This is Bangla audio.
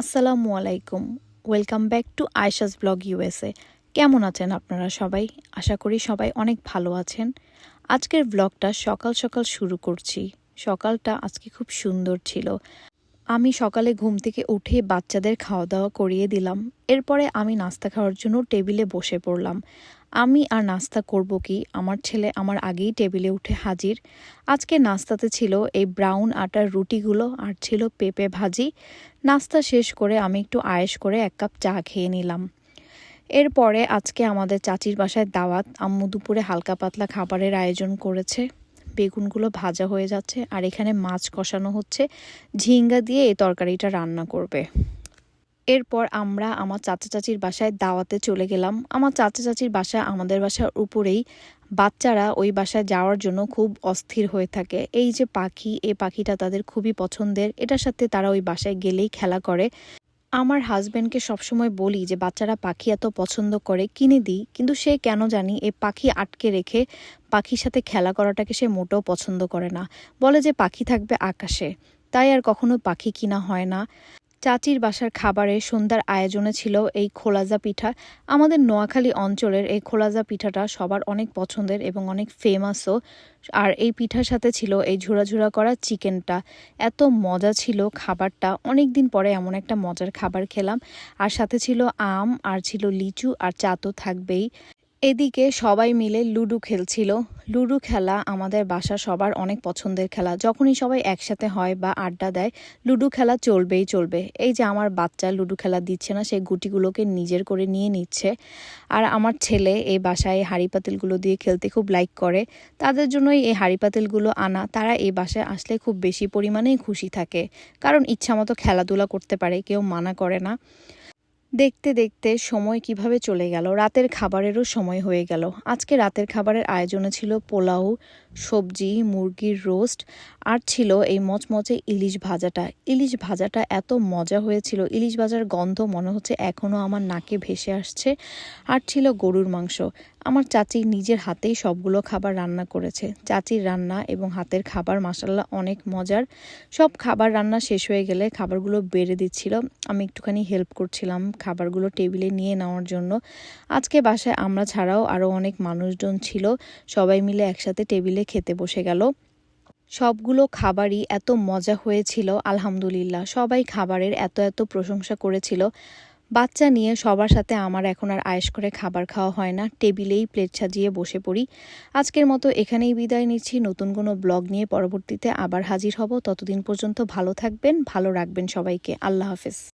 আসসালামু আলাইকুম। Welcome back to Ayesha's vlog USA কেমন আছেন আপনারা সবাই? আশা করি সবাই অনেক ভালো আছেন। আজকের ব্লগটা সকাল সকাল শুরু করছি। সকালটা আজকে খুব সুন্দর ছিল। আমি সকালে ঘুম থেকে উঠে বাচ্চাদের খাওয়া দাওয়া করিয়ে দিলাম। এরপরে আমি নাস্তা খাওয়ার জন্য টেবিলে বসে পড়লাম। আমি আর নাস্তা করব কি? আমার ছেলে আমার আগেই টেবিলে উঠে হাজির। আজকে নাস্তাতে ছিল এই ব্রাউন আটার রুটিগুলো আর ছিল পেঁপে ভাজি। নাস্তা শেষ করে আমি একটু আয়েশ করে এক কাপ চা খেয়ে নিলাম। এরপরে আজকে আমাদের চাচির বাসায় দাওয়াত। আম্মু দুপুরে হালকা পাতলা খাবারের আয়োজন করেছে। বেগুনগুলো ভাজা হয়ে যাচ্ছে আর এখানে মাছ কষানো হচ্ছে। ঝিঙ্গা দিয়ে এই তরকারিটা রান্না করবে। এরপর আমরা আমার চাচা চাচির বাসায় দাওয়াতে চলে গেলাম। আমার চাচা চাচির বাসা আমাদের বাসার উপরেই। বাচ্চারা ওই বাসায় যাওয়ার জন্য খুব অস্থির হয়ে থাকে। এই যে পাখি এই পাখিটা তাদের খুবই পছন্দের। এটার সাথে তারা ওই বাসায় গেলেই খেলা করে। আমার হাজব্যান্ডকে সবসময় বলি যে, বাচ্চারা পাখি এত পছন্দ করে, কিনে দিই। কিন্তু সে কেন জানি এ পাখি আটকে রেখে পাখির সাথে খেলা করাটাকে সে মোটেও পছন্দ করে না। বলে যে, পাখি থাকবে আকাশে। তাই আর কখনো পাখি কিনা হয় না। চাচির বাসার খাবারে সন্ধ্যার আয়োজনে ছিল এই খোলাজা পিঠা। আমাদের নোয়াখালী অঞ্চলের এই খোলাজা পিঠাটা সবার অনেক পছন্দের এবং অনেক ফেমাসও আর এই পিঠার সাথে ছিল এই ঝুড়া ঝুড়া করা চিকেনটা। এত মজা ছিল খাবারটা। অনেক দিন পরে এমন একটা মজার খাবার খেলাম। আর সাথে ছিল আম, আর ছিল লিচু, আর চা তো থাকবেই। এদিকে সবাই মিলে লুডো খেলছিল। লুডো খেলা আমাদের বাসা সবার অনেক পছন্দের খেলা। যখনই সবাই একসাথে হয় বা আড্ডা দেয়, লুডো খেলা চলবেই চলবে। এই যে আমার বাচ্চা লুডো খেলা দিচ্ছে না সেই গুটিগুলোকে নিজের করে নিয়ে নিচ্ছে। আর আমার ছেলে এই বাসায় হাঁড়ি পাতিলগুলো দিয়ে খেলতে খুব লাইক করে। তাদের জন্যই এই হাঁড়ি পাতিলগুলো আনা। তারা এই বাসায় আসলে খুব বেশি পরিমাণেই খুশি থাকে। কারণ ইচ্ছামতো খেলাধুলা করতে পারে, কেউ মানা করে না। দেখতে দেখতে সময় কীভাবে চলে গেল? রাতের খাবারেরও সময় হয়ে গেল। আজকে রাতের খাবারের আয়োজনে ছিল পোলাও সবজি, মুরগির রোস্ট, আর ছিল এই মচমচে ইলিশ ভাজাটা। ইলিশ ভাজাটা এত মজা হয়েছিল। ইলিশ ভাজার গন্ধ মনে হচ্ছে এখনও আমার নাকে ভেসে আসছে। আর ছিল গরুর মাংস। আমার চাচি নিজের হাতেই সবগুলো খাবার রান্না করেছে। চাচির রান্না এবং হাতের খাবার মাসাল্লাহ অনেক মজার। সব খাবার রান্না শেষ হয়ে গেলে খাবারগুলো বেড়ে দিচ্ছিল। আমি একটুখানি হেল্প করছিলাম খাবারগুলো টেবিলে নিয়ে নেওয়ার জন্য। আজকে বাসায় আমরা ছাড়াও আরও অনেক মানুষজন ছিল। সবাই মিলে একসাথে টেবিলে খেতে বসে গেল। সবগুলো খাবারই এত মজা হয়েছিল, আলহামদুলিল্লাহ। সবাই খাবারের এত এত প্রশংসা করেছিল। বাচ্চা নিয়ে সবার সাথে আমার এখন আর আয়েস করে খাবার খাওয়া হয় না। টেবিলেই প্লেট সাজিয়ে বসে পড়ি। আজকের মতো এখানেই বিদায় নিচ্ছি। নতুন কোনো ব্লগ নিয়ে পরবর্তীতে আবার হাজির হব। ততদিন পর্যন্ত ভালো থাকবেন, ভালো রাখবেন সবাইকে। আল্লাহ হাফেজ।